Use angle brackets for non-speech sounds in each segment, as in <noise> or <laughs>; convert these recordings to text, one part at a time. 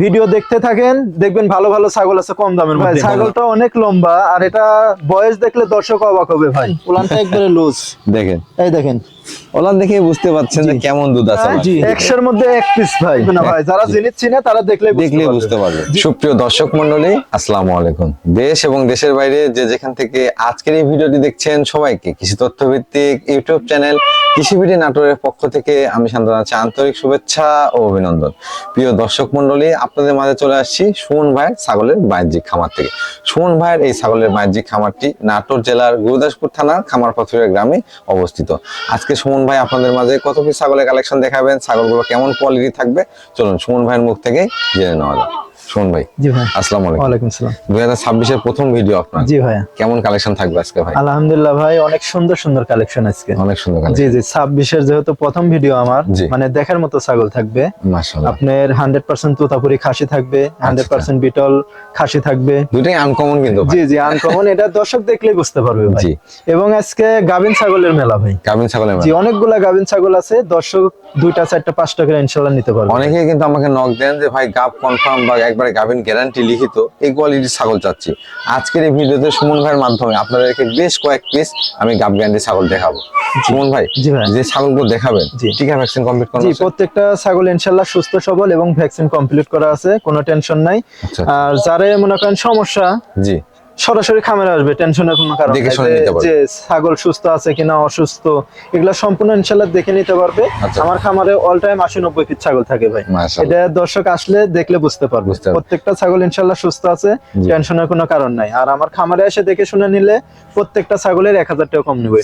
Video দেখতে থাকেন দেখবেন ভালো ভালো ছাগল আছে কম দামের ভাই মধ্যে। ছাগলটা অনেক লম্বা আর এটা বয়স দেখলে দর্শক অবাক হবে ভাই। উলানটা একবারে লুজ দেখেন। এই দেখেন। ওলান দেখে বুঝতে পাচ্ছেন যে কেমন দুধ আছে একশোর মধ্যে এক পিস ভাই। না ভাই যারা জিনিস চিনে তারা দেখলে দেখলে বুঝতে পারবে। সুপ্রিয় দর্শক মন্ডলী আসসালামু আলাইকুম। দেশ এবং দেশের বাইরে যে যেখান থেকে আজকের এই ভিডিওটি দেখছেন সবাইকে কৃষি তথ্য ভিত্তিক ইউটিউব চ্যানেল কৃষিবিডি নাটোরের পক্ষ থেকে আমি শান্ত আছি। আন্তরিক শুভেচ্ছা ও অভিনন্দন। প্রিয় দর্শক মন্ডলী আপনাদের মাঝে চলে আসছি সুমন ভাইয়ের ছাগলের বাণিজ্যিক খামার থেকে। সুমন ভাইয়ের এই ছাগলের বাণিজ্যিক খামারটি নাটোর জেলার গুরুদাসপুর থানার খামারপাথুরিয়া গ্রামে অবস্থিত। আজকে সুমন ভাই আপনাদের মাঝে কত কি ছাগলের কালেকশন দেখাবেন? ছাগলগুলো কেমন কোয়ালিটি থাকবে? চলুন সুমন ভাইয়ের মুখ থেকে জেনে নেওয়া যাক। সুমন ভাই জি ভাই। আসসালামু আলাইকুম। ওয়ালাইকুম সালাম দুই হাজার ছাব্বিশের প্রথম ভিডিও আপনার। জি ভাই কেমন কালেকশন থাকবে আজকে ভাই? আলহামদুলিল্লাহ ভাই অনেক সুন্দর সুন্দর কালেকশন আজকে। অনেক সুন্দর জি জি ছাব্বিশের যেহেতু প্রথম ভিডিও আমার মানে দেখার মতো ছাগল থাকবে। মাশাআল্লাহ। আপনার হান্ড্রেড পার্সেন্ট তোতাপুরি খাসি থাকবে হান্ড্রেড পার্সেন্ট বিটল খাসি থাকবে। দুটাই আনকমন কিন্তু ভাই। জি জি আনকমন এটা দর্শক দেখলেই বুঝতে পারবে ভাই। জি। এবং আজকে গাভিন ছাগলের মেলা ভাই। গাভিন ছাগলের জি মেলা। অনেকগুলা গাভিন ছাগল আছে দর্শক দুইটা চারটা পাঁচটা করে ইনশাল্লাহ নিতে পারবে। অনেকেই কিন্তু আমাকে নক দেন যে ভাই গাব কনফার্ম বা একবারে গাভিন গ্যারান্টি লিখিত এই কোয়ালিটির ছাগল চাচ্ছি আজকের এই ভিডিওতে সুমন ভাইয়ের মাধ্যমে আপনাদেরকে বেশ কয়েক পিস আমি গাব গ্যারান্টি ছাগল দেখাবো সুমন ভাই। যে ছাগলগুলো দেখাবেন। টিকা ভ্যাকসিন কমপ্লিট করা করা প্রত্যেকটা ছাগল ইনশাল্লাহ সুস্থ সবল এবং ভ্যাকসিন কমপ্লিট করা আছে কোনো টেনশন নাই আচ্ছা। আর যারা মনে করেন সমস্যা জি সরাসরি খামারে আসবে টেনশনের কোনো কারণ যে- ছাগল সুস্থ আছে কিনা অসুস্থ এগুলা সম্পূর্ণ ইনশাল্লাহ দেখে নিতে পারবে। আচ্ছা। আমার খামারে অল টাইম আশি নব্বই পিস ছাগল থাকে ভাই। এটা দর্শক আসলে দেখলে বুঝতে পারবে। প্রত্যেকটা ছাগল ইনশাল্লাহ সুস্থ আছে টেনশনের কোনো কারণ নাই। আর আমার খামারে এসে দেখে শুনে নিলে প্রত্যেকটা ছাগলের এক হাজার টাকা কম নেবে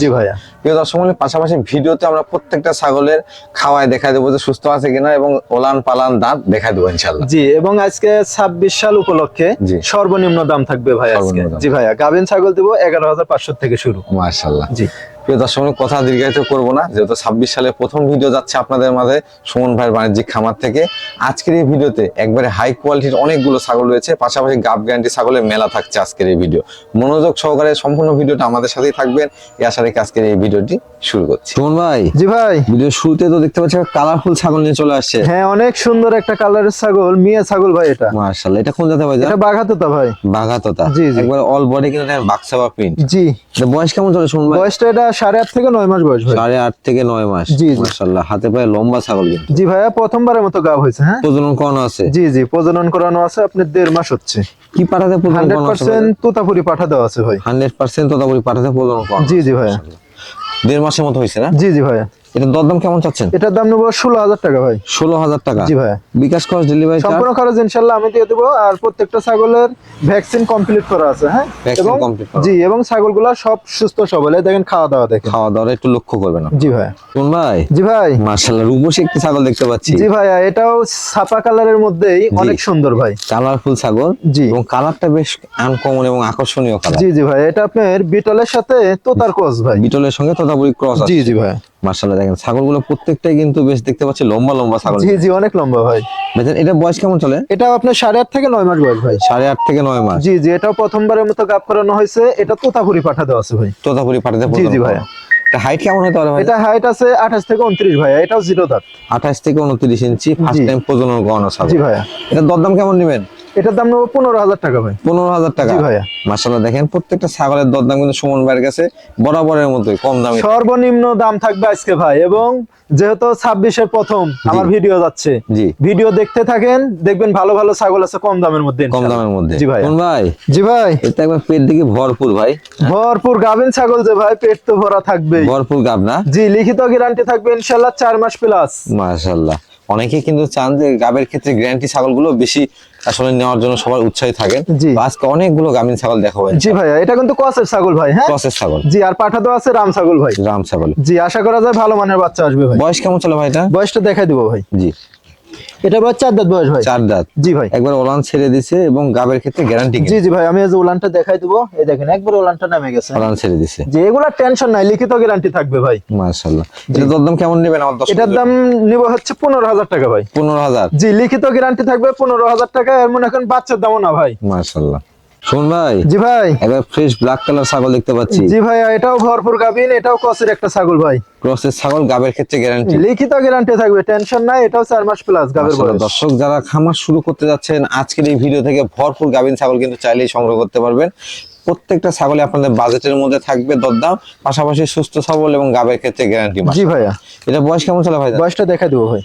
জি ভাইয়া। প্রিয় দর্শক মণ্ডলী, পাশাপাশি ভিডিওতে আমরা প্রত্যেকটা ছাগলের খাওয়ায় দেখা দেবো যে সুস্থ আছে কিনা এবং ওলান পালান দাঁত দেখা দেবো ইনশাল্লাহ জি এবং আজকে ছাব্বিশ সাল উপলক্ষে সর্বনিম্ন দাম থাকবে ভাই আজকে। জি ভাইয়া গাভিন ছাগল দেবো এগারো হাজার পাঁচশো থেকে শুরু। মাশাল্লাহ। জি। প্রিয় দর্শক কথা দীর্ঘায়িত করব না। যেহেতু ছাব্বিশ সালে প্রথম ভিডিও যাচ্ছে আপনাদের মাঝে সুমন ভাইয়ের বাণিজ্যিক খামার থেকে। আজকের এই ভিডিওতে একবারে হাই কোয়ালিটির অনেকগুলো ছাগল রয়েছে। পাশাপাশি গাব গ্যারান্টি ছাগলের মেলা থাকছে আজকের এই ভিডিও। মনোযোগ সহকারে সম্পূর্ণ ভিডিওটা আমাদের সাথেই থাকবেন। এই আশা রেখে আজকের এই ভিডিওটি শুরু করছি। সুমন ভাই জি ভাই। ভিডিও শুরুতে তো দেখতে পাচ্ছি কালারফুল ছাগল নিয়ে চলে আসছে। হ্যাঁ অনেক সুন্দর একটা কালারের ছাগল মিয়া ছাগল ভাই এটা। মার্শাল্লাহ এটা কোন জাতে ভাই এটা বাঘাতোতা ভাই। বাঘাততা। জি, জি। একবার অল বডি কিন্তু দেখেন বাক্সা বা প্রিন্ট জি বয়স কেমন চলে সুমন ভাই? বয়সটা এটা সাড়ে আট থেকে নয় মাস বয়স ভাই। সাড়ে আট থেকে নয় মাস জি, মাসাল্লাহ হাতে পায়ে লম্বা ছাগল কিন্তু। জি ভাইয়া প্রথমবারের মতো গাব হয়েছে হ্যাঁ? প্রজনন করানো আছে। জি জি প্রজনন করানো আছে আপনার দেড় মাস হচ্ছে। কি পাঠাতে প্রজনন করানো আছে পার্সেন্ট তোতাপুরি পাঠা দেওয়া আছে ভাই। হান্ড্রেড পার্সেন্ট তোতাপুরি পাঠাতে প্রজনন করানো জি জি ভাইয়া। দেড় মাসের মতো হয়েছে না? জি জি ভাইয়া। এটা দরদাম কেমন চাচ্ছেন? এটার দাম নেব ষোলো হাজার টাকা ভাই। ষোলো হাজার টাকা? জি ভাইয়া বিকাশ খরচ ডেলিভারি সম্পূর্ণ খরচ ইনশাল্লাহ আমি দিয়ে দেবো আর প্রত্যেকটা ছাগলের ভ্যাকসিন কমপ্লিট করা আছে হ্যাঁ? এবং। জি এবং ছাগলগুলা সব সুস্থ সবল। দেখেন খাওয়া দাওয়া দেখেন। খাওয়া দাওয়া একটু লক্ষ্য করবেন জি ভাই। কোন ভাই? জি ভাই। মার্শাল্লাহ রূপসী একটি ছাগল দেখতে পাচ্ছি। জি ভাইয়া এটাও ছাপা কালারের মধ্যেই অনেক সুন্দর ভাই। কালারফুল ছাগল। জি। এবং কালারটা বেশ আনকমন এবং আকর্ষণীয় কালার। জি জি ভাই এটা আপনার বিটলের সাথে তোতার কোচ ভাই। বিটলের সঙ্গে তদাবরি ক্রস জি জি ভাই। মার্শাল্লাহ দেখেন ছাগলগুলো প্রত্যেকটাই কিন্তু বেশ দেখতে পাচ্ছি লম্বা লম্বা ছাগল। জি জি অনেক লম্বা ভাই। দেখেন এটা বয়স কেমন চলে? এটা আপনার সাড়ে আট থেকে নয় মাস বয়স ভাই। সাড়ে আট থেকে নয় মাস। জি জি এটাও প্রথমবারের মতো গাপ করানো হয়েছে। এটা তোতাপুরি পাঠা দেওয়া আছে ভাই। তোতাপুরি পাঠাতে জি, জি, ভাইয়া। এটা হাইট কেমন হতে পারে ভাই? এটা হাইট আছে আঠাশ থেকে উনত্রিশ ভাইয়া। এটাও জিরো দাঁত। আঠাশ থেকে উনত্রিশ ইঞ্চি ফার্স্ট টাইম প্রজনন ছাগল। জি ভাইয়া। এটা দরদাম কেমন নেবেন? এটার দাম নেব পনেরো হাজার টাকা ভাই। পনেরো হাজার টাকা। ভাইয়া। মাসাল্লাহ দেখেন প্রত্যেকটা ছাগলের দরদাম কিন্তু সুমন ভাইয়ের কাছে বরাবরের মতোই কম দামে। সর্বনিম্ন দাম থাকবে আজকে ভাই এবং যেহেতু ছাব্বিশের প্রথম আমার ভিডিও যাচ্ছে জি। ভিডিও দেখতে থাকেন দেখবেন ভালো ভালো ছাগল আছে কম দামের মধ্যে কম দামের মধ্যে। জি ভাই ভাই? জি ভাই। এটা একবার পেট দিকে ভরপুর ভাই। ভরপুর গাভিন ছাগল যে ভাই পেট তো ভরা থাকবে ভরপুর গাব না? জি লিখিত গ্যারান্টি থাকবে ইনশাল্লাহ চার মাস প্লাস মাশাল্লাহ অনেকে কিন্তু চান যে গাবের ক্ষেত্রে গ্যারান্টি ছাগলগুলো বেশি আসলে নেওয়ার জন্য সবার উৎসাহী থাকেন। আজকে অনেকগুলো গামিন ছাগল দেখাবো জি ভাইয়া এটা কিন্তু কসের ছাগল ভাই হ্যাঁ? কসের ছাগল। জি আর পাঠা তো আছে রাম ছাগল ভাই। রাম ছাগল। জি আশা করা যায় ভালো মানের বাচ্চা আসবে ভাই। বয়স কেমন চলে ভাই এটা? বয়সটা দেখাই দিব ভাই। জি। এটা বয়স চার দাঁত বয়স ভাই। চার দাঁত। জি ভাই। একবার ওলান ছেড়ে দিছে এবং গাবের ক্ষেত্রে গ্যারান্টি জি জি ভাই আমি যে ওলানটা দেখাই দেবো এই দেখেন একবার ওলানটা নামে গেছে। ওলান ছেড়ে দিছে। যে এগুলা টেনশন নাই লিখিত গ্যারান্টি থাকবে ভাই। মাশাআল্লাহ। এটার দাম কেমন নেবেন আমার এটার দাম নিব হচ্ছে পনেরো হাজার টাকা ভাই। পনেরো হাজার। জি লিখিত গ্যারান্টি থাকবে পনেরো হাজার টাকা এর মনে এখন বাচ্চার দামও না ভাই। মাশাল্লাহ শুন ভাই জি ভাই। একবার ফ্রেশ ব্ল্যাক কালার ছাগল দেখতে পাচ্ছি। জি ভাই এটাও ভরপুর গাবিন এটাও কসের একটা ছাগল ভাই। ক্রসের ছাগল গাবের ক্ষেত্রে গ্যারান্টি লিখিত গ্যারান্টি থাকবে টেনশন নাই এটাও চার মাস প্লাস গাবের বয়স। দর্শক যারা খামার শুরু করতে যাচ্ছেন আজকের এই ভিডিও থেকে ভরপুর গাভিন ছাগল কিন্তু চাইলেই সংগ্রহ করতে পারবেন। প্রত্যেকটা ছাগলে আপনাদের বাজেটের মধ্যে থাকবে দরদাম পাশাপাশি সুস্থ সবল এবং গাবের ক্ষেত্রে গ্যারান্টি জি ভাইয়া। এটা বয়স কেমন চলে ভাই? বয়সটা দেখা দেবো ভাই।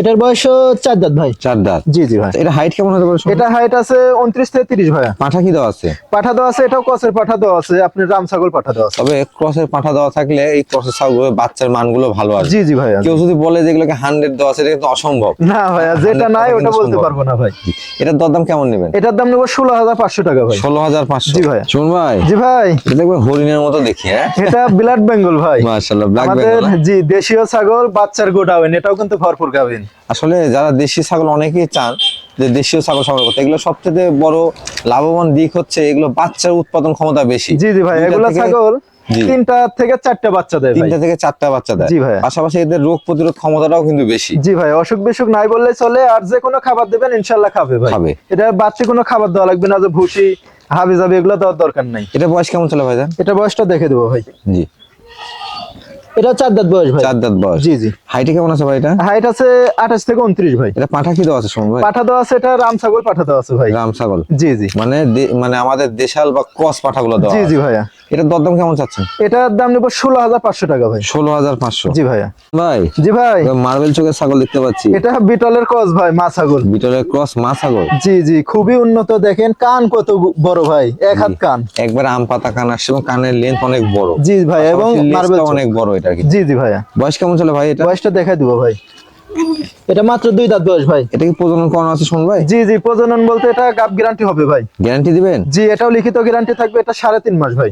এটার বয়স চার দাঁত ভাই। চার দাঁত। জি জি ভাই। এটা হাইট কেমন হতে পারে এটা হাইট আছে উনত্রিশ থেকে তিরিশ ভাইয়া। পাঠা কি দেওয়া আছে? পাঠা দেওয়া আছে এটাও কসের পাঠা দেওয়া আছে আপনি রাম ছাগল পাঠা দেওয়া আছে। তবে ক্রসের পাঠা দেওয়া থাকলে এই ক্রসের ছাগল বাচ্চার মানগুলো ভালো আসবে। জি জি ভাইয়া। কেউ যদি বলে যে এগুলোকে হান্ড্রেড দেওয়া আছে এটা কিন্তু অসম্ভব। না ভাইয়া যেটা নাই ওটা বলতে পারব না ভাই। এটার দরদাম কেমন নেবেন? এটার দাম নেব ষোলো হাজার পাঁচশো টাকা ভাই। ষোলো হাজার পাঁচশো। জি ভাইয়া। শুন ভাই। জি ভাই। এটা দেখবেন হরিণের মতো দেখি হ্যাঁ? এটা ব্লাড বেঙ্গল ভাই। মাশাআল্লাহ ব্ল্যাক বেঙ্গল জি দেশীয় ছাগল বাচ্চার গোডাউন এটাও কিন্তু ভরপুর গাবেন আসলে যারা দেশি ছাগল অনেকেই চান যে দেশীয় ছাগল সংগ্রহ করতে। এগুলো সবচেয়ে বড় লাভবান দিক হচ্ছে এগুলো বাচ্চার উৎপাদন ক্ষমতা বেশি। জি জি ভাই এগুলা ছাগল তিনটা থেকে চারটা বাচ্চা দেয় ভাই। তিনটা থেকে চারটা বাচ্চা দেয়। জি ভাইয়া। পাশাপাশি এদের রোগ প্রতিরোধ ক্ষমতাটাও কিন্তু বেশি। জি ভাই অসুখ বিসুখ নাই বললে চলে আর যে কোনো খাবার দেবেন ইনশাল্লাহ খাবে ভাই। খাবে। এটা বাচ্চা কোনো খাবার দেওয়া লাগবে না যে ভুসি হাবি যাবে এগুলো দেওয়ার দরকার নাই। এটা বয়স কেমন চলে ভাইজান? এটা বয়সটা দেখে দেবো ভাই। জি। এটা চার দাঁত বয়স ভাই। চার দাঁত বয়স। জি জি। হাইটে কেমন আছে ভাই এটা? হাইট আছে আঠাশ থেকে উনত্রিশ ভাই। এটা পাঠা কি দেওয়া আছে শুনুন ভাই? পাঠা দেওয়া আছে এটা রাম ছাগল পাঠা দেওয়া আছে ভাই। রাম ছাগল জি জি। মানে মানে আমাদের দেশাল বা ক্রস পাঠাগুলো দেওয়া জি। জি ভাইয়া। এটার দরদাম কেমন চাচ্ছেন? এটার দাম নেব ষোলো হাজার পাঁচশো টাকা ভাই। ষোলো হাজার পাঁচশো। জি ভাইয়া। ভাই জি ভাই। মার্বেল চোখের ছাগল দেখতে পাচ্ছি। এটা বিটলের কস ভাই মা ছাগল। বিটলের ক্রস মা ছাগল। জি জি। খুবই উন্নত দেখেন কান কত বড় ভাই এক হাত কান। একবার আম পাতা কান আসছে এবং কানের লেন্থ অনেক বড়। জি ভাই এবং মার্বেল অনেক বড় এটা কি? জি জি ভাইয়া। বয়স কেমন চলে ভাই এটা? বয়সটা দেখাই দিব ভাই। এটা মাত্র দুই দাঁত বয়স ভাই। এটা কি প্রজনন করানো আছে শুন ভাই? জি জি প্রজনন বলতে এটা গ্যারান্টি হবে ভাই। গ্যারান্টি দিবেন? জি এটাও লিখিত গ্যারান্টি থাকবে এটা সাড়ে তিন মাস ভাই।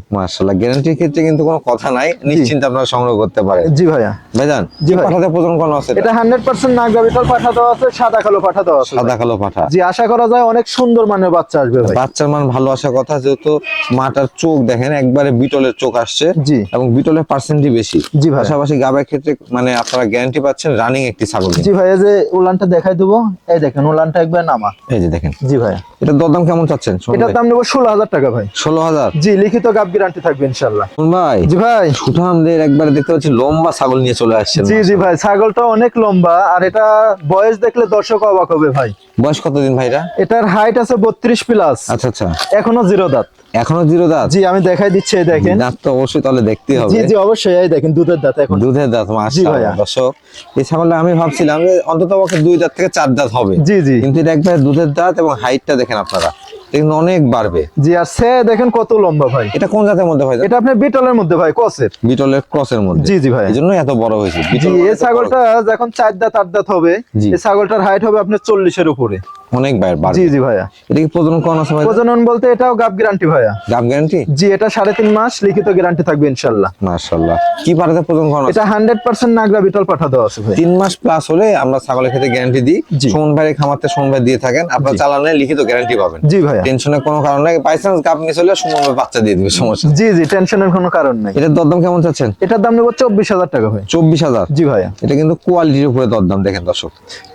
গ্যারান্টির ক্ষেত্রে কিন্তু কোনো কথা নাই নিশ্চিন্তে আপনারা সংগ্রহ করতে পারেন। জি ভাইয়া। ভাইজান জি। পাঠাতে প্রজনন করানো আছে এটা? এটা হান্ড্রেড পার্সেন্ট নাগরা বিটল পাঠা দেওয়া আছে সাদা কালো পাঠা দেওয়া আছে সাদা কালো পাঠা। জি আশা করা যায় অনেক সুন্দর মানের বাচ্চা আসবে ভাই। বাচ্চার মান ভালো আসার কথা যেহেতু মাটার চোখ দেখেন একবারে বিটলের চোখ আসছে জি। এবং বিটলের পার্সেন্টই বেশি। জি ভাই। পাশাপাশি গাবের ক্ষেত্রে মানে আপনারা গ্যারান্টি পাচ্ছেন রানিং একটি ছাগল। জি ভাই এই যে উলানটা দেখাই দেবো। এই দেখেন উলানটা একবার নামা। এই যে দেখেন। জি দরদাম কেমন চাচ্ছেন? দাম নেব ষোলো হাজার টাকা ভাই। ষোলো হাজার? জি লিখিত গ্যারান্টি থাকবে ইনশাল্লাহ ভাই? জি ভাই। সুঠামদের একবারে দেখতে পাচ্ছি লম্বা ছাগল নিয়ে চলে আসছেন। জি জি ভাই ছাগলটা অনেক লম্বা আর এটা বয়স দেখলে দর্শক অবাক হবে ভাই। বয়স কতদিন ভাইরা? এটার হাইট আছে বত্রিশ প্লাস আচ্ছা আচ্ছা। এখনও জিরো দাঁত। এখনও জিরো দাঁত? জি আমি দেখাই দিচ্ছি এই দেখেন। দাঁত তো অবশ্যই তাহলে দেখতে হবে। জি জি অবশ্যই এই দেখেন দুধের দাঁত এখন। দুধের দাঁত মাশাআল্লাহ। দর্শক এই ছাগলটা আমি ভাবছিলাম যে অন্তত আমাকে দুই দাঁত থেকে চার দাঁত হবে। জি জি। কিন্তু এটা একবার দুধের দাঁত এবং হাইটটা দেখেন আপনারা। কিন্তু অনেক বাড়বে। জি আর সে দেখেন কত লম্বা ভাই। এটা কোন জাতের মধ্যে ভাই? এটা আপনার বিটলের মধ্যে ভাই কসের বিটলের ক্রসের মধ্যে। জি জি ভাই। এই জন্য এত বড় হয়েছে। জি এই ছাগলটা যখন চার দাঁত আট দাঁত হবে এই ছাগলটার হাইট হবে আপনার চল্লিশের উপরে। অনেক জি জি ভাইয়া। এটা কি প্রজনন ভাই? প্রজনন বলতে এটাও গাপ গ্যারান্টি ভাইয়া। গাব গ্যারান্টি জি এটা সাড়ে তিন মাস লিখিত গ্যারান্টি থাকবে ইনশাল্লাহ। মাশাআল্লাহ। কি প্রজনন আছে? এটা হান্ড্রেড পার্সেন্ট নাগরা বিটল পাঠা দেওয়া আছে ভাই তিন মাস প্লাস হলে আমরা ছাগলের ক্ষেত্রে গ্যারান্টি দিই। খামারতে সুমন ভাই দিয়ে থাকেন। আপনার চালানে লিখিত গ্যারান্টি পাবেন। জি ভাইয়া। টেনশনের কোনো কারণ নাই। বাই চান্স গাপ মিস হলে সুমন বাচ্চা দিয়ে দিবে সমস্যা জি জি টেনশনের কোনো কারণ নাই। এটার দরদাম কেমন চাচ্ছেন? এটার দাম নেব চব্বিশ হাজার টাকা ভাই। চব্বিশ হাজার? জি ভাইয়া। এটা কিন্তু কোয়ালিটির উপরে দরদাম দেখেন দর্শক।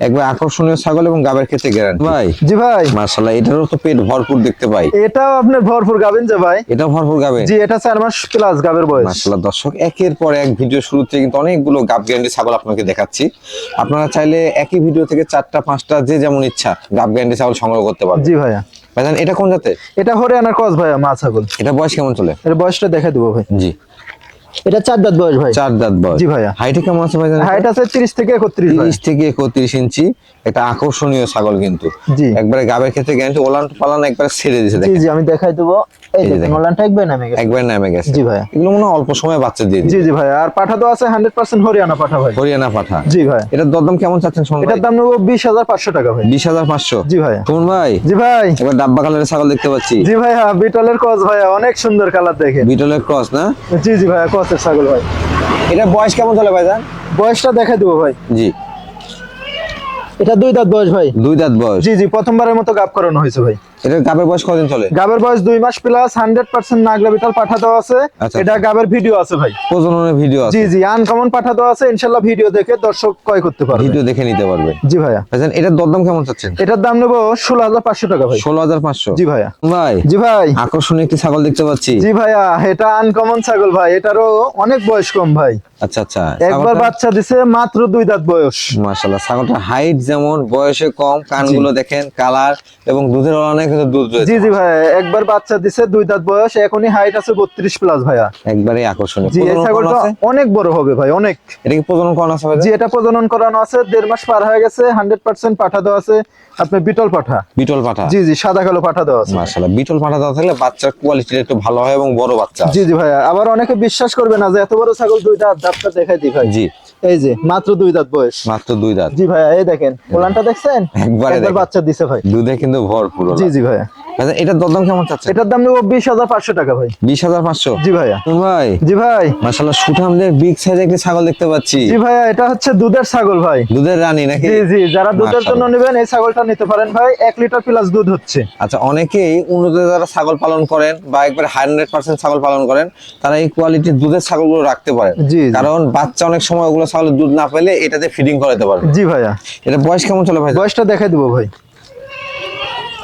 একবার আকর্ষণীয় ছাগল এবং গাবের ক্ষেত্রে গ্যারান্টি ভাই। জি ভাই। মার্শাল্লাহ এটারও তো পেট ভরপুর দেখতে পাই। এটাও আপনার ভরপুর গাবেন যে ভাই। এটা ভরপুর গাবে। জি এটা চার মাস প্লাস গাবের বয়স। মার্শাল্লাহ দর্শক একের পর এক ভিডিও শুরুতে কিন্তু অনেকগুলো গাব গ্যারান্টি ছাগল আপনাকে দেখাচ্ছি। আপনারা চাইলে একই ভিডিও থেকে চারটা পাঁচটা যে যেমন ইচ্ছা গাব গ্যারান্টি ছাগল সংগ্রহ করতে পারবেন। জি ভাইয়া। ভাইজান এটা কোন জাতে এটা হরিয়ানার কস ভাইয়া মা ছাগল। এটা বয়স কেমন চলে? এর বয়সটা দেখা দিব ভাই। জি। এটা চার দাঁত বয়স ভাই। চার দাঁত বয়স। জি ভাইয়া। হাইটে কেমন আছে ভাইজান? হাইট আছে তিরিশ থেকে একত্রিশ ভাই। তিরিশ থেকে একত্রিশ ইঞ্চি। একটা আকর্ষণীয় ছাগল কিন্তু। একবারে গাবের ক্ষেত্রে গ্যারান্টি ওলান পালান একবার ছেড়ে দিয়েছে জি জি আমি দেখাই দেবো। এই দেখেন। ওলানটা একবার নামে গেছে। একবার নামে গেছে। জি ভাইয়া। এগুলো মনে অল্প সময় বাচ্চা দিয়ে জি জি ভাই আর পাঠা তো আছে হান্ড্রেড পার্সেন্ট হরিয়ানা পাঠা ভাই। হরিয়ানা পাঠা। জি ভাই। এটার দরদাম কেমন চাচ্ছেন শোন এটার দাম নেব বিশ হাজার পাঁচশো টাকা ভাই। বিশ হাজার পাঁচশো? জি ভাইয়া। শোন ভাই? জি ভাই। এবার ডাব্বা কালারের ছাগল দেখতে পাচ্ছি। জি ভাইয়া বিটলের কস ভাইয়া অনেক সুন্দর কালার দেখেন। বিটলের ক্রস না? জি জি ভাইয়া কসের ছাগল ভাই। এটা বয়স কেমন চলে ভাইজান? বয়সটা দেখাই দেবো ভাই। জি। এটা দুই দাঁত বয়স ভাই। দুই দাঁত বয়স। জি জি প্রথমবারের মতো গাপ করানো হয়েছে ভাই। এটার গাবের বয়স কতদিন চলে? গাবের বয়স দুই মাস প্লাস হান্ড্রেড পার্সেন্ট নাগরা বিটল পাঠা আছে। আচ্ছা, এটা গাবের ভিডিও আছে ভাই। প্রজননের ভিডিও আছে। জি জি আনকমন পাঠা দেওয়া আছে। ইনশাল্লাহ ভিডিও দেখে দর্শক ক্রয় করতে পারবে। ভিডিও দেখে নিতে পারবে। জি ভাইয়া। ভাইজান এটার দরদাম কেমন চাচ্ছেন? এটার দাম নেব ষোলো হাজার পাঁচশো টাকা ভাই। ষোলো হাজার পাঁচশো? জি ভাইয়া। ভাই জি ভাই। আকর্ষণীয় একটি ছাগল দেখতে পাচ্ছি। জি ভাইয়া এটা আনকমন ছাগল ভাই। এটারও অনেক বয়স কম ভাই। আচ্ছা আচ্ছা। একবার বাচ্চা দিছে মাত্র দুই দাঁত বয়স। মাশাল্লাহ ছাগলটার হাইট যেমন বয়সে কম কানগুলো দেখেন কালার এবং দুধের অনেক কিন্তু দুধ জি জি ভাইয়া একবার বাচ্চা দিছে দুই দাঁত বয়স এখনই হাইট আছে বত্রিশ প্লাস ভাইয়া। একবারে আকর্ষণীয়। জি এই ছাগলটা অনেক বড় হবে ভাই অনেক। এটা কি প্রজনন করানো আছে জি এটা প্রজনন করানো আছে দেড় মাস পার হয়ে গেছে হান্ড্রেড পার্সেন্ট পাঠা দেওয়া আছে আপনার বিটল পাঠা। বিটল পাঠা? জি জি সাদা কালো পাঠা দেওয়া আছে। বিটল পাঠা দেওয়া থাকলে বাচ্চার কোয়ালিটিটা একটু ভালো হয় এবং বড় বাচ্চা জি জি ভাইয়া আবার অনেকে বিশ্বাস করবে না যে এত বড় ছাগল দুই দাঁত দাঁতটা দেখাই দিই ভাই। জি। এই যে মাত্র দুই দাঁত বয়স। মাত্র দুই দাঁত। জি ভাইয়া এই দেখেন পোলানটা দেখছেন? একবারে বাচ্চা দিছে ভাই। দুধে কিন্তু ভরপুর জি জি ভাইয়া। আচ্ছা এটার দরদাম কেমন চাচ্ছে এটার দাম নেব বিশ হাজার পাঁচশো টাকা ভাই। বিশ হাজার পাঁচশো? জি ভাইয়া। ভাই। জি ভাই। মাশাল্লাহ সুঠামদের বিগ সাইজ একটি ছাগল দেখতে পাচ্ছি। জি ভাইয়া এটা হচ্ছে দুধের ছাগল ভাই। দুধের রানী নাকি? জি জি যারা দুধের জন্য। নেবেন এই ছাগলটা নিতে পারেন ভাই এক লিটার প্লাস দুধ হচ্ছে। আচ্ছা অনেকেই উন্নত যারা ছাগল পালন করেন বা একবার হান্ড্রেড পার্সেন্ট ছাগল পালন করেন তারা এই কোয়ালিটির দুধের ছাগলগুলো রাখতে পারেন। জি, জি। কারণ বাচ্চা অনেক সময় ওগুলো ছাগলের দুধ না পেলে এটাতে ফিডিং করাতে পারে জি ভাইয়া। এটা বয়স কেমন চলে ভাই? বয়সটা দেখাই দিব ভাই।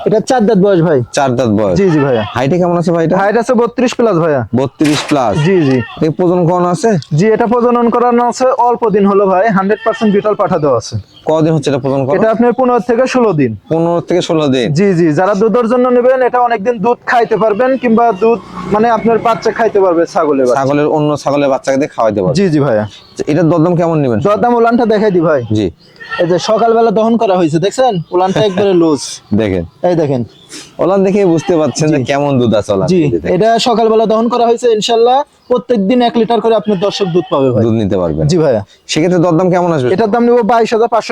এটা চার দাঁত বয়স ভাই। চার দাঁত বয়স। জি জি ভাইয়া। হাইটে কেমন আছে ভাইটা হাইট আছে বত্রিশ প্লাস ভাইয়া। বত্রিশ প্লাস জি জি। এই প্রজনন করানো আছে? জি এটা প্রজনন করানো আছে অল্প দিন হলো ভাই হান্ড্রেড পার্সেন্ট বিটল পাঠা দেওয়া আছে। কদিন হচ্ছে এটা প্রজনন করা? এটা আপনার পনেরো থেকে ষোলো দিন। পনেরো থেকে ষোলো দিন। জি জি যারা দুধের জন্য নেবেন এটা অনেকদিন দুধ খাইতে পারবেন কিংবা দুধ মানে আপনার বাচ্চা খাইতে পারবে ছাগলের বাচ্চা। ছাগলের অন্য ছাগলের বাচ্চাকে দিয়ে খাওয়াইতে পারবে। জি জি ভাইয়া। এটা এটার দরদাম কেমন নেবেন? দরদাম উলানটা দেখাই দি ভাই। জি। এই যে সকালবেলা দহন করা হয়েছে দেখছেন? উলানটা একবারে লুজ দেখেন। এই দেখেন। ওলান দেখে বুঝতে পাচ্ছেন যে কেমন দুধ আছে ওলান জি এটা সকালবেলা দহন করা হয়েছে প্রত্যেকদিন লিটার করে দর্শক দুধ পাবে ভাই। দুধ নিতে পারবেন। জি ভাইয়া। সেক্ষেত্রে দরদাম কেমন আসবে? এটার দাম নেব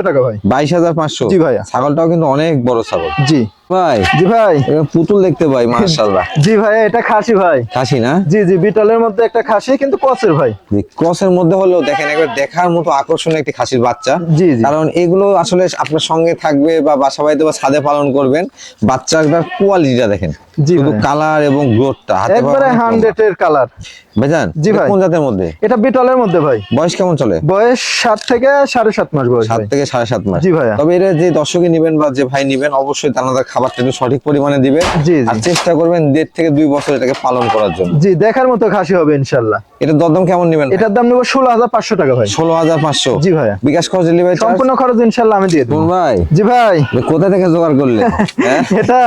টাকা ভাই। বাইশ হাজার পাঁচশো? জি ভাইয়া। ছাগলটাও কিন্তু অনেক বড় ছাগল। জি। ভাই জি ভাই। পুতুল দেখতে মাশাআল্লাহ। জি ভাইয়া এটা খাসি ভাই। খাসি না? জি জি বিটলের মধ্যে একটা খাসি কিন্তু কচের ভাই। ক্রসের মধ্যে হলেও দেখেন একবার দেখার মতো আকর্ষণীয় একটি খাসির বাচ্চা। জি কারণ এগুলো আসলে আপনার সঙ্গে থাকবে বা বাসা বাড়িতে বা ছাদে পালন করবেন বাচ্চাটার কোয়ালিটিটা দেখেন। শুধু কালার এবং গ্রোথটা হাতে একবারে হান্ড্রেড এর কালার। ভাইজান জি ভাই। কোন জাতের মধ্যে? এটা বিটলের মধ্যে ভাই। বয়স কেমন চলে? বয়স সাত থেকে সাড়ে সাত মাস বয়স সাত ভাই। থেকে সাড়ে সাত মাস। জি ভাইয়া। তবে যে দর্শকে নিবেন বা যে ভাই নিবেন অবশ্যই খাবারটা একটু সঠিক পরিমাণে দিবেন। আর চেষ্টা করবেন দেড় থেকে দুই বছর এটাকে পালন করার জন্য। জি দেখার মতো খাসি হবে ইনশাল্লাহ। এটা দরদাম কেমন নেবেন এটার দাম নেব ষোলো হাজার পাঁচশো টাকা ভাই। ষোলো হাজার পাঁচশো। জি ভাইয়া। বিকাশ খরচ ডেলিভারি সম্পূর্ণ খরচ ইনশাল্লাহ আমি দিয়ে দেবো। ভাই? জি ভাই। কোথা থেকে জোগাড় করলে <laughs> হ্যাঁ? এটা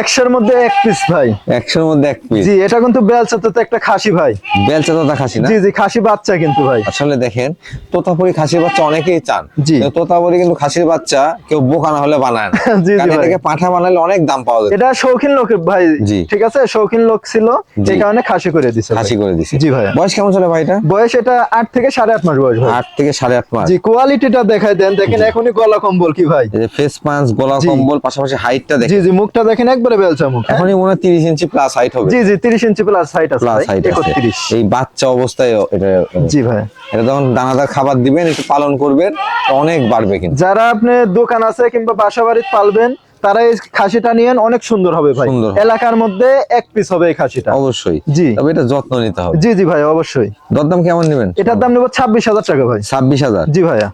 একশোর মধ্যে এক পিস ভাই। একশোর মধ্যে এক পিস জি এটা কিন্তু বেলচাতে তো একটা খাসি ভাই। বেলচা দাদা খাসি না? জি জি খাসি বাচ্চা কিন্তু ভাই। আসলে দেখেন তোতাপুরি খাসির বাচ্চা অনেকেই চান। জি। তোতাপুরি কিন্তু খাসির বাচ্চা কেউ বোকা না হলে বানায় না। <laughs> জি, জি ভাই। এটাকে পাঠা বানালে অনেক দাম পাওয়া যায়। এটা শৌখিন লোকের ভাই। জি। ঠিক আছে? শৌখিন লোক ছিল। এই কারণে খাসি করে দিছে খাসি করে দিছে। জি ভাইয়া বয়স কেমন চলে ভাই এটা? বয়স এটা আট থেকে সাড়ে আট মাস বয়স ভাই। আট থেকে সাড়ে আট মাস। জি কোয়ালিটিটা দেখাই দেন। দেখেন এখনই গলা কম্বল কি ভাই। এই যে ফেস পাঞ্চ গলা কম্বল পাশাপাশি হাইটটা দেখেন। জি জি মুখটা দেখেন একবারে বেলচা মুখ। এখনই মনে হয় তিরিশ ইঞ্চি প্লাস হাইট হবে। জি জি তিরিশ ইঞ্চি প্লাস হাইট আছে প্লাস হাইট একত্রিশ। এই বাচ্চা অবস্থায় এটা জি ভাই। এটা যখন দানাদার খাবার দিবেন একটু পালন করবেন অনেক বাড়বে কিন্তু। যারা আপনি দোকান আছে কিংবা বাসা বাড়িতে পালবেন তারা এই খাসিটা নিয়েন অনেক সুন্দর হবে ভাই। সুন্দর এলাকার মধ্যে এক পিস হবে এই খাসিটা। অবশ্যই। জি। তবে এটা যত্ন নিতে হবে। জি জি ভাই অবশ্যই। দরদাম কেমন নেবেন? এটার দাম নেব ছাব্বিশ হাজার টাকা ভাই। ছাব্বিশ হাজার? জি ভাইয়া।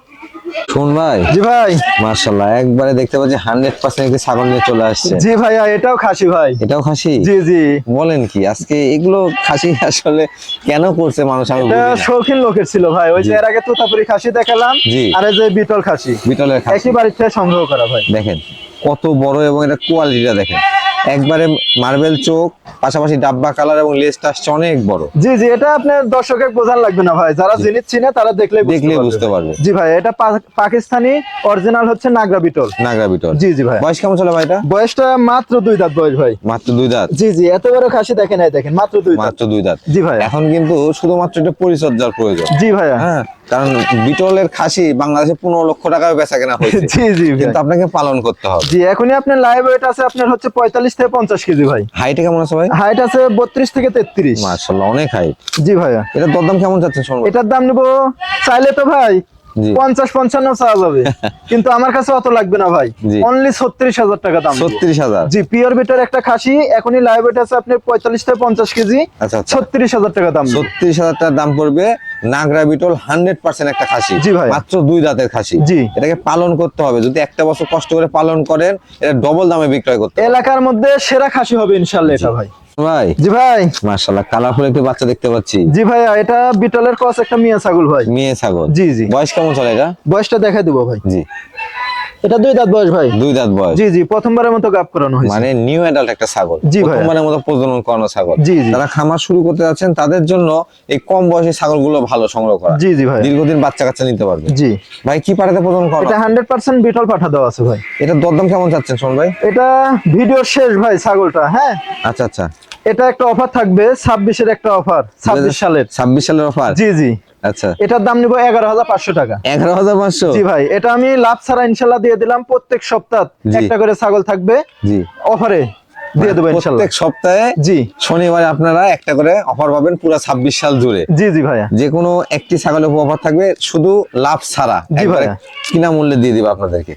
শুন ভাই। জি ভাই। মার্শাল্লাহ একবারে দেখতে পাচ্ছি হান্ড্রেড পার্সেন্ট একটি ছাগল নিয়ে চলে আসছে। জি ভাইয়া এটাও খাসি ভাই। এটাও খাসি? জি জি। বলেন কি আজকে এগুলো খাসি আসলে কেন করছে মানুষ? আমি এটা শৌখিন লোকের ছিল ভাই। ওই যে এর আগে তোতাপুরি খাসি দেখালাম। আর এই যে বিটল খাসি। বিটলের খাসি। একই থেকে সংগ্রহ করা ভাই। দেখেন কত বড় এবং এটা কোয়ালিটিটা দেখেন। একবারে মার্বেল চোখ পাশাপাশি ডাব্বা কালার এবং লেজটা আসছে অনেক বড়। জি জি এটা আপনার দর্শকের বোঝান লাগবে না ভাই। যারা জিনিস চিনে তারা দেখলে দেখলেই বুঝতে পারবে। জি ভাই এটা পাকিস্তানি অরিজিনাল হচ্ছে নাগরা বিটল। নাগরা বিটল। জি জি ভাই। বয়স কেমন চলে ভাই এটা? বয়সটা মাত্র দুই দাঁত বয়স ভাই। মাত্র দুই দাঁত? জি জি এত বড় খাসি দেখেন এই দেখেন মাত্র দুই দাঁত। মাত্র দুই দাঁত। জি ভাই। এখন কিন্তু শুধুমাত্র এটা পরিচর্যার প্রয়োজন। জি ভাইয়া। হ্যাঁ কারণ বিটলের খাসি বাংলাদেশে পনেরো লক্ষ টাকায় বেচা কেনা হয়েছে। জি জি কিন্তু আপনাকে পালন করতে হবে। জি এখনই আপনার লাইভ ওয়েট আছে আপনার হচ্ছে পঁয়তাল্লিশ থেকে পঞ্চাশ কেজি ভাই। হাইটে কেমন আছে ভাই? হাইট আছে বত্রিশ থেকে তেত্রিশ। মার্শাল্লাহ অনেক হাইট জি ভাইয়া। এটা দরদাম কেমন যাচ্ছে এটার দাম নেব চাইলে তো ভাই। পঞ্চাশ পঞ্চান্ন চাওয়া যাবে। <laughs> কিন্তু আমার কাছে অত লাগবে না ভাই। অনলি ছত্রিশ হাজার টাকা দাম। ছত্রিশ হাজার। জি পিওর বেটার একটা খাসি এখনই লাইভ আছে আপনার পঁয়তাল্লিশ থেকে পঞ্চাশ কেজি। আচ্ছা আচ্ছা। ছত্রিশ হাজার টাকা দাম। ছত্রিশ হাজার টাকার দাম পড়বে নাগরা বিটল হান্ড্রেড পার্সেন্ট একটা খাসি। জি ভাই। মাত্র দুই দাঁতের খাসি। জি। এটাকে পালন করতে হবে। যদি একটা বছর কষ্ট করে পালন করেন এটা ডবল দামে বিক্রয় করতে এলাকার মধ্যে সেরা খাসি হবে ইনশাল্লাহ এটা ভাই। ভাই। জি ভাই। মার্শাল্লাহ কালারফুল একটি বাচ্চা দেখতে পাচ্ছি। জি ভাইয়া এটা বিটলের একটা মিয়া ছাগল ভাই। মেয়ে ছাগল। জি, জি। বয়স কেমন চলে এটা? বয়সটা দেখাই দিব ভাই। জি। এটা দুই দাঁত বয়স ভাই? দুই দাঁত বয়স। জি জি প্রথমবারের মতো গাপ করানো হয়েছে। মানে নিউ অ্যাডাল্ট একটা ছাগল। জি প্রথমবারের মতো প্রজনন করানো ছাগল। জি, জি। যারা খামার শুরু করতে যাচ্ছেন তাদের জন্য এই কম বয়সী ছাগলগুলো ভালো সংগ্রহ করা। জি জি ভাই দীর্ঘদিন বাচ্চা কাচ্চা নিতে পারবে। জি। ভাই কি পাড়াতে প্রজনন করা এটা হান্ড্রেড পার্সেন্ট বিটল পাঠা দেওয়া আছে ভাই। এটা দরদাম কেমন চাচ্ছেন শোন ভাই? এটা ভিডিওর শেষ ভাই ছাগলটা হ্যাঁ? আচ্ছা আচ্ছা। এটা একটা অফার থাকবে ছাব্বিশের একটা অফার ছাব্বিশ সালের। ছাব্বিশ সালের অফার জি জি। আচ্ছা। এটার দাম নিব এগারো হাজার পাঁচশো টাকা। এগারো হাজার পাঁচশো? জি ভাই এটা আমি লাভ ছাড়া ইনশাল্লাহ দিয়ে দিলাম। প্রত্যেক সপ্তাহ একটা করে ছাগল থাকবে। জি। অফারে দিয়ে দেবো প্রত্যেক সপ্তাহে জি। শনিবার আপনারা একটা করে অফার পাবেন পুরো ছাব্বিশ সাল জুড়ে। জি জি ভাইয়া। যে কোনো একটি ছাগলের অফার থাকবে শুধু লাভ ছাড়া জি কিনা মূল্যে দিয়ে দিবে আপনাদেরকে।